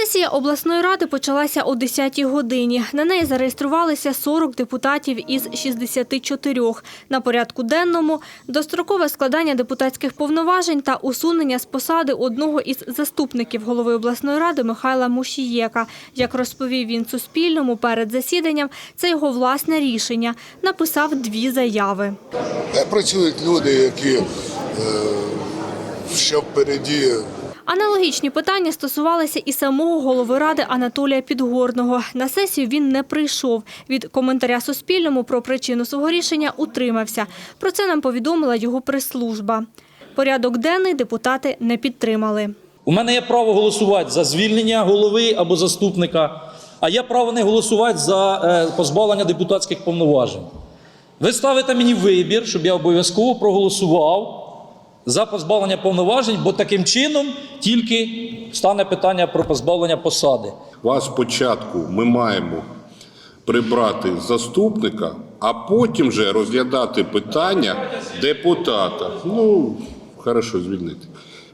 Сесія обласної ради почалася о 10-й годині. На неї зареєструвалися 40 депутатів із 64. На порядку денному – дострокове складання депутатських повноважень та усунення з посади одного із заступників голови обласної ради Михайла Мушієка. Як розповів він Суспільному перед засіданням, це його власне рішення. Написав дві заяви. Е, Працюють люди, які е, ще впереді Аналогічні питання стосувалися і самого голови ради Анатолія Підгорного. На сесію він не прийшов. Від коментаря Суспільному про причину свого рішення утримався. Про це нам повідомила його прес-служба. Порядок денний депутати не підтримали. У мене є право голосувати за звільнення голови або заступника, а є право не голосувати за е, позбавлення депутатських повноважень. Ви ставите мені вибір, щоб я обов'язково проголосував за позбавлення повноважень, бо таким чином тільки стане питання про позбавлення посади. Вас спочатку ми маємо прибрати заступника, а потім вже розглядати питання депутата. Ну, хорошо, звільнити.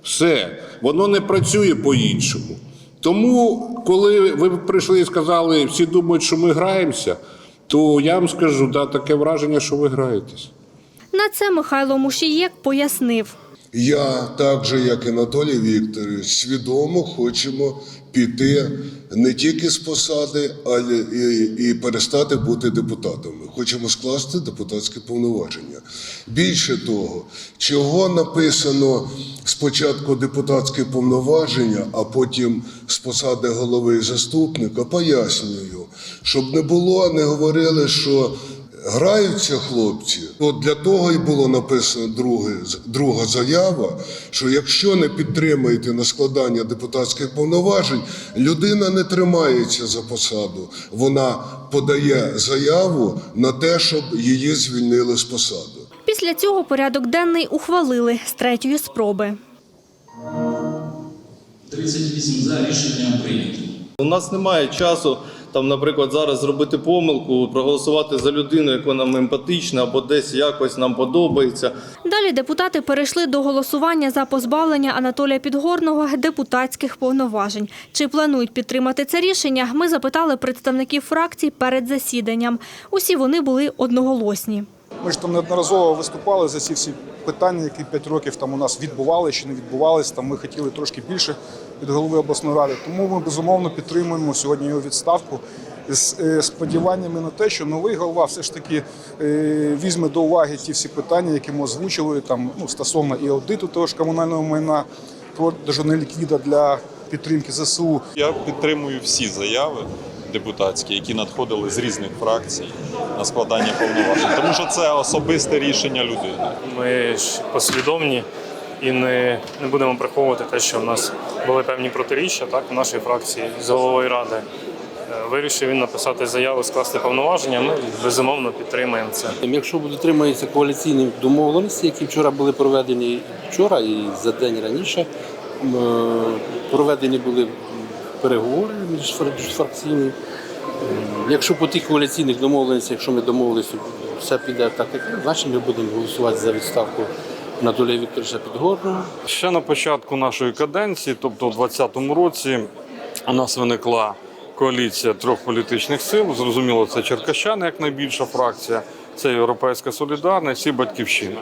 Все, воно не працює по-іншому. Тому, коли ви прийшли і сказали, всі думають, що ми граємося, то я вам скажу, да, таке враження, що ви граєтесь. На це Михайло Мушієк пояснив. Я, так же як і Анатолій Вікторович, свідомо хочемо піти не тільки з посади, але і, і перестати бути депутатами. Хочемо скласти депутатське повноваження. Більше того, чого написано спочатку депутатське повноваження, а потім з посади голови і заступника, пояснюю, щоб не було, не говорили, що Граються хлопці. От для того і було написано друге, друга заява, що якщо не підтримаєте на складання депутатських повноважень, людина не тримається за посаду. Вона подає заяву на те, щоб її звільнили з посади. Після цього порядок денний ухвалили з третьої спроби. 38 за рішення прийнято. У нас немає часу, там, наприклад, зараз зробити помилку, проголосувати за людину, яка нам емпатична або десь якось нам подобається. Далі депутати перейшли до голосування за позбавлення Анатолія Підгорного депутатських повноважень. Чи планують підтримати це рішення, ми запитали представників фракцій перед засіданням. Усі вони були одноголосні. Ми ж там неодноразово виступали за ці всі питання, які 5 років там у нас відбувалися чи не відбувалися. Там ми хотіли трошки більше від голови обласної ради. Тому ми безумовно підтримуємо сьогодні його відставку з е, сподіваннями на те, що новий голова все ж таки е, візьме до уваги ті всі питання, які ми озвучили там ну стосовно і аудиту того ж комунального майна, продажу неліквіда для підтримки ЗСУ. Я підтримую всі заяви депутатські, які надходили з різних фракцій на складання повноважень, тому що це особисте рішення людини. Ми ж послідовні і не, не будемо приховувати те, що в нас були певні протиріччя так, в нашій фракції з головою ради. Е, Вирішив він написати заяву, скласти повноваження. Ми безумовно підтримаємо це. Якщо будуть дотримуватися коаліційних домовленостей, які вчора були проведені вчора і за день раніше, е, проведені були переговори міжфракційні. М, Якщо по тих коаліційних домовленостях, якщо ми домовилися, все піде так, як значить ми будемо голосувати за відставку Анатолія Вікторовича Підгорного. Ще на початку нашої каденції, тобто у 2020 році, у нас виникла коаліція трьох політичних сил. Зрозуміло, це Черкащани як найбільша фракція, це Європейська Солідарність і Батьківщина.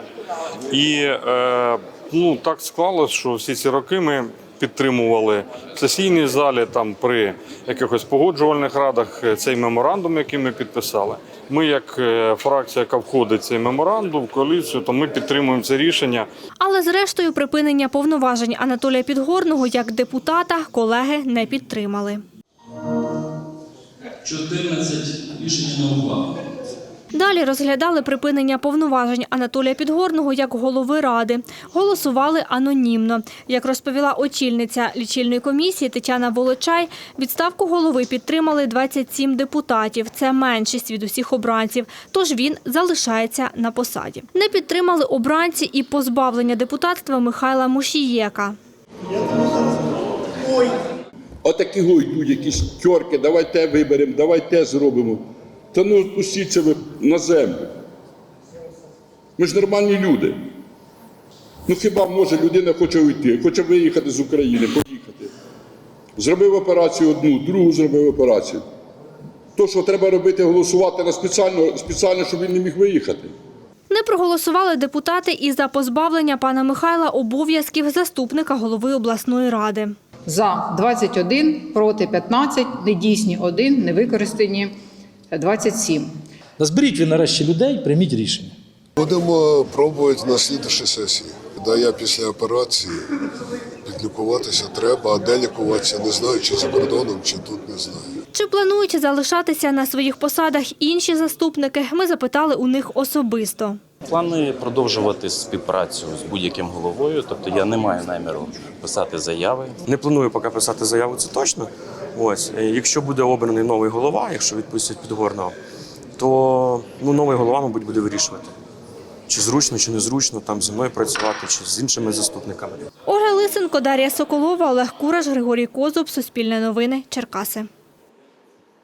І е, ну, так склалося, що всі ці роки ми підтримували в сесійній залі, там при якихось погоджувальних радах е, цей меморандум, який ми підписали. Ми, як е, фракція, яка входить в цей меморандум, в коаліцію, то ми підтримуємо це рішення. Але зрештою припинення повноважень Анатолія Підгорного як депутата колеги не підтримали. 14 рішення на увагу. Далі розглядали припинення повноважень Анатолія Підгорного як голови ради. Голосували анонімно. Як розповіла очільниця лічильної комісії Тетяна Волочай, відставку голови підтримали 27 депутатів. Це меншість від усіх обранців. Тож він залишається на посаді. Не підтримали обранці і позбавлення депутатства Михайла Мушієка. Отакі го йдуть якісь тьорки, давай те виберемо, давай те зробимо. Та ну пустіться ви на землю. Ми ж нормальні люди. Ну хіба може людина хоче уйти, хоче виїхати з України, поїхати. Зробив операцію одну, другу зробив операцію. То, що треба робити, голосувати на спеціально, спеціально, щоб він не міг виїхати. Не проголосували депутати і за позбавлення пана Михайла обов'язків заступника голови обласної ради. За 21, проти 15, недійсні 1, невикористані 27. Назберіть ви нарешті людей, прийміть рішення. Будемо пробувати на слідчій сесії. Да, я після операції підлікуватися треба, а де лікуватися не знаю, чи за кордоном, чи тут не знаю. Чи планують залишатися на своїх посадах інші заступники? Ми запитали у них особисто. Плани продовжувати співпрацю з будь-яким головою, тобто я не маю наміру писати заяви. Не планую поки писати заяву, це точно. Ось, е, якщо буде обраний новий голова, якщо відпустять підгорного, то ну, новий голова, мабуть, буде вирішувати. Чи зручно, чи незручно там зі мною працювати, чи з іншими заступниками. Ольга Лисенко, Дар'я Соколова, Олег Кураш, Григорій Козуб, Суспільне новини, Черкаси.